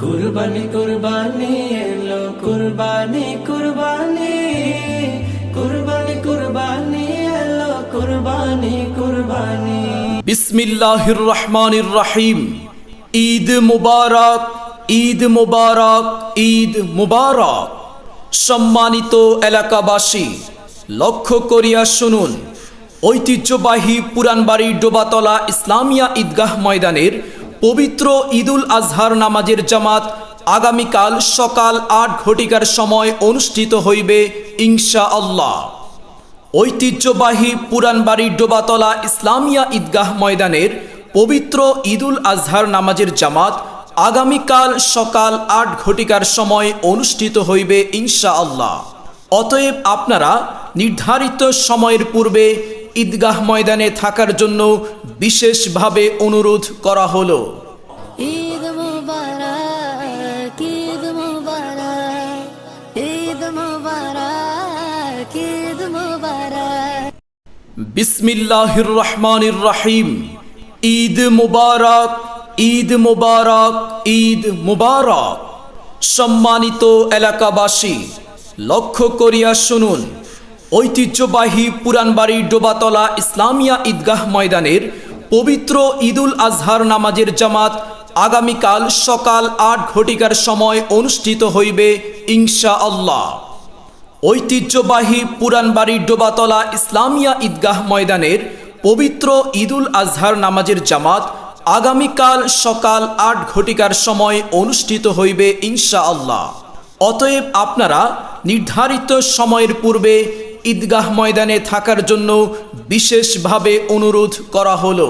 কুরবানি কুরবানি এলো, কুরবানি কুরবানি। কুরবানি কুরবানি এলো, কুরবানি কুরবানি। বিসমিল্লাহির রহমানির রহিম। ঈদ মুবারক ঈদ মুবারক ঈদ মুবারক। সম্মানিত এলাকাবাসী, লক্ষ্য করিয়া শুনুন, ঐতিহ্যবাহী পুরানবাড়ি ডোবাতলা ইসলামিয়া ঈদগাহ ময়দানের পবিত্র ঈদুল আজহার নামাজের জামাত আগামীকাল সকাল আট ঘটিকার সময় অনুষ্ঠিত হইবে ইনশা আল্লাহ ঐতিহ্যবাহী পুরানবাড়ি ডোবাতলা ইসলামিয়া ঈদগাহ ময়দানের পবিত্র ঈদুল আজহার নামাজের জামাত আগামীকাল সকাল আট ঘটিকার সময় অনুষ্ঠিত হইবে ইনশা আল্লাহ অতএব আপনারা নির্ধারিত সময়ের পূর্বে ঈদগাহ ময়দানে থাকার জন্য বিশেষভাবে অনুরোধ করা হলো। ঈদ মুবারক ঈদ মুবারক ঈদ মুবারক ঈদ মুবারক। বিসমিল্লাহির রহমানির রহিম। ঈদ মুবারক ঈদ মুবারক ঈদ মুবারক। সম্মানিত এলাকাবাসী লক্ষ্য করিয়া শুনুন। ঐতিহ্যবাহী পুরানবাড়ি ডোবাতলা ইসলামিয়া ঈদগাহ ময়দানের পবিত্র ঈদুল আজহার নামাজের জামাত আগামীকাল সকাল আট ঘটিকার সময় অনুষ্ঠিত হইবে ইনশা আল্লাহ ঐতিহ্যবাহী পুরানবাড়ি ডোবাতলা ইসলামিয়া ঈদগাহ ময়দানের পবিত্র ঈদুল আজহার নামাজের জামাত আগামীকাল সকাল আট ঘটিকার সময় অনুষ্ঠিত হইবে ইনশা আল্লাহ অতএব আপনারা নির্ধারিত সময়ের পূর্বে ঈদগাহ ময়দানে থাকার জন্য বিশেষভাবে অনুরোধ করা হলো।